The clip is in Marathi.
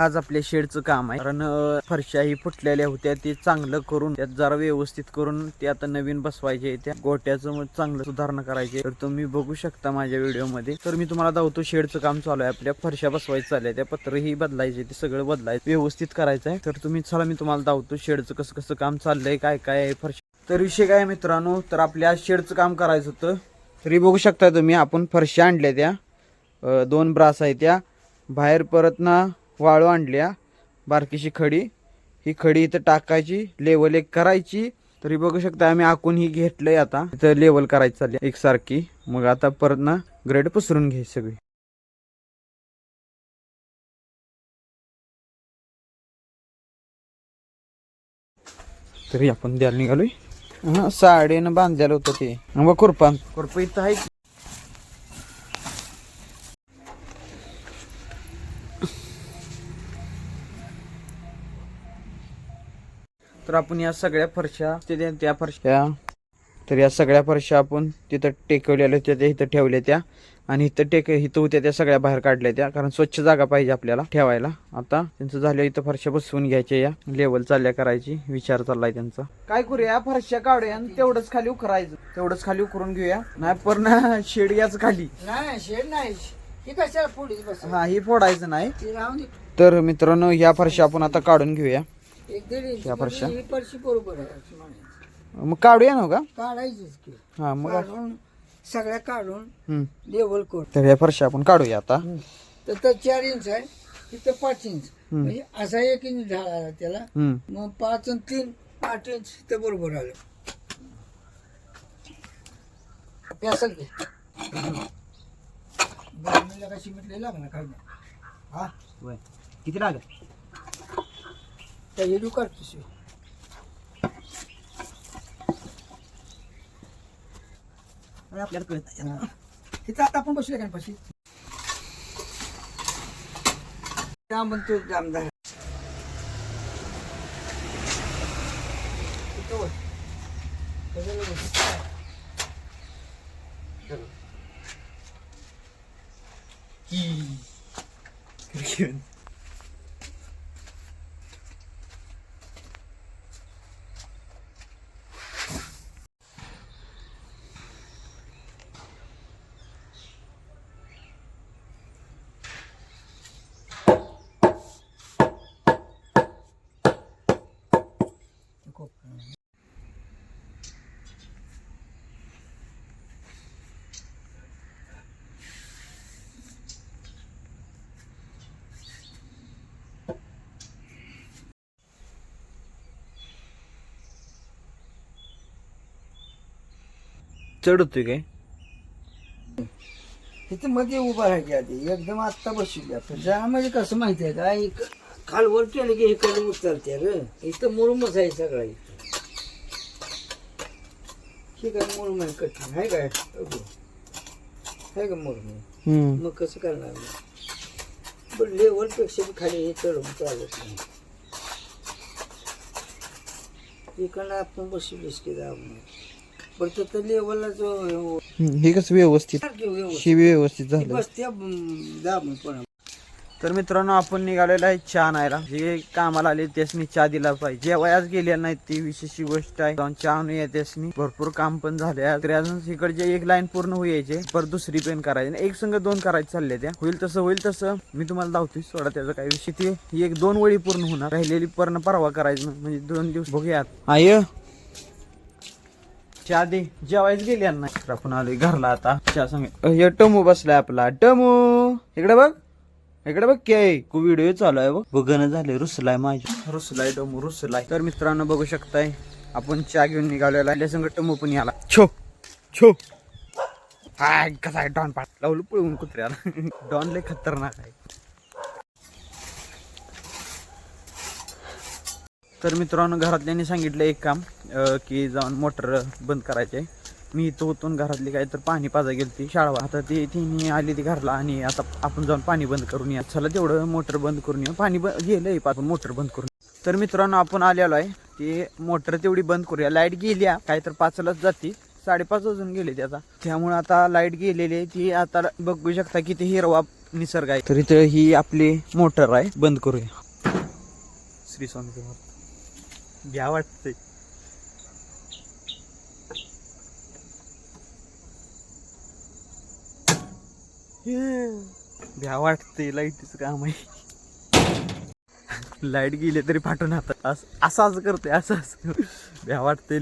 आज आपल्या शेडचं काम आहे. कारण फरशा ही फुटलेल्या होत्या. ते चांगलं करून त्यात जरा व्यवस्थित करून ते आता नवीन बसवायचे त्या गोट्याचं मग चांगलं सुधारणा करायचे तर तुम्ही बघू शकता माझ्या व्हिडिओमध्ये. तर मी तुम्हाला दावतो शेडचं काम चालू आहे. आपल्या फरशा बसवायचं चालू त्या पत्र ही बदलायचे ते सगळं बदलायचं. व्यवस्थित करायचं आहे. तर तुम्ही चला मी तुम्हाला दावतो शेडचं कसं कसं काम चाललंय काय काय आहे फरशा. तर विषय काय मित्रांनो? तर आपल्या शेडचं काम करायचं होतं. तरी बघू शकता तुम्ही आपण फरशा आणल्या त्या. दोन ब्रास आहे त्या. बाहेर परत ना वाळू आणल्या बारकीशी खडी. ही खडी इथं टाकायची लेवल एक करायची. तरी बघू शकता आम्ही आखून ही घेतलंय आता. इथं लेवल करायची चालली एकसारखी. मग आता परत ना ग्रेड पसरून घ्यायची सगळी. तरी आपण द्यायला निघालोय. हा साडेनं बांधलेलं होतं ते. मग खुरपा खुरपा इथं आहे तर आपण या सगळ्या फरशा ते त्या- त्या फरशा तर या सगळ्या फरशा आपण तिथं टेकवलेल्या होत्या त्या इथं ठेवल्या त्या. आणि इथं टेक इथं होत्या त्या सगळ्या बाहेर काढल्या त्या कारण स्वच्छ जागा पाहिजे आपल्याला ठेवायला. आता त्यांचं झालं इथं फरशा बसवून घ्यायच्या या. लेवल चालल्या करायची विचार चाललाय त्यांचा. काय करूया फरशा काढूया आणि तेवढंच खाली उकरायचं. तेवढंच खाली उकरून घेऊया. नाही ना शेड याच खाली. नाही शेड नाही. ही कशाला पुढे बस हा ही फोडायचं नाही. ती राहून दे. तर मित्रांनो या फरशा आपण आता काढून घेऊया. एक दीड इंच या फरशा? ही परशी बरोबर आहे असं म्हणायचं. मग काढूया ना हो का? काढायचीच की. हा मग काढून सगळ्या काढून हम्म. लेवल कर. तर या फरशा आपण काढूया आता. तर तर चार इंच आहे तिथं पाच इंच. म्हणजे असा एक इंच ढाळ आला त्याला. हम्म. मग पाच आणि तीन आठ इंच तर बरोबर आलं. प्यासल की बरं, कशी म्हटले लागणार काय नाही हा. होय. किती लागत त्या व्हिडिओ काढतोस आपल्याला कळत नाही. तिथं आता आपण बसले का पाशी त्या म्हणतो जामदार तिथं वर. त्याच्याला बस. चढ होतोय काय? तिथं मध्ये उभा राहायची आधी. एकदम आत्ता बसली आपण जा म्हणजे कसं माहिती आहे का? इक- खालवर केलं की इकडे उचलते रे. इथं मुरुमच आहे सगळा इथं. ठीक आहे मुरुम आहे कठीण आहे काय? अगो. आहे का मुरुम मग कसं करणार पण लेवलपेक्षा बी खाली हे चढून चालत नाही. इकडनं आपण बसलीस की दाब पण तर लेवलला जो हम्म, हे कसं व्यवस्थित? व्यवस्थित. ही व्यवस्थित झालं. बसत्या दाब पण तर मित्रांनो आपण निघालेलो आहे चहा नायला जे कामाला आले त्यासनी चहा दिला पाहिजे. जे वयाच गेलेला नाही ती विशेष गोष्ट आहे. जाऊन चहा आणूया त्यासनी भरपूर काम पण झाले. तरी अजून इकडचे एक लाईन पूर्ण होईचे पर दुसरी पेन करायची. एक संघ दोन करायचे चालले त्या. होईल तसं होईल तसं. मी तुम्हाला दावतोय सोडा त्याचा काही विषय. ते ही एक दोन वळी पूर्ण होणार. राहिलेली पूर्ण परवा करायची म्हणजे दोन दिवस. बघूयात. आय चहा दे जेवायच गेली यांना. तर आपण आलोय? घरला आता. चहा सांग. हे टमू बसलाय आपला. टमू! इकडे बघ. इकडे बघ काय व्हिडिओ चालू आहे बघ. बघणं झाले रुसलाय माझ्या रुसलाय टमू रुसलाय. तर मित्रांनो बघू शकताय आपण चहा घेऊन निघालेला आहे संग टमू पण याला. छो! छो! हाय कसा आहे डॉन पाट? लावलं पळवून कुत्र्याला. डॉन लय खतरनाक आहे. तर मित्रांनो घरातल्यांनी सांगितलं एक काम की जाऊन मोटर बंद करायचे मी इथं उतून घरातली काय तर पाणी पाजा गेली ती शाळा आता ती तिने आली ती घरला आणि आता आपण जाऊन पाणी बंद करून या चला तेवढं मोटर बंद करून या पाणी बंद गेलंय आपण मोटर बंद करून तर मित्रांनो आपण आलेलो आहे. ती मोटर तेवढी बंद करूया. लाइट गेली काय तर पाचलाच जाते. साडेपाच वाजून गेले ते आता त्यामुळे आता लाइट गेलेली आहे. ती आता बघू शकता किती हिरवा निसर्ग आहे. तर इथं ही आपली मोटर आहे. बंद करूया. श्री स्वामी भ्या वाटतंय. भ्या वाटते लाईटीचं काम आहे. लाइट गेली तरी पाठवून आता असं असं असं करते असं असं भ्या वाटते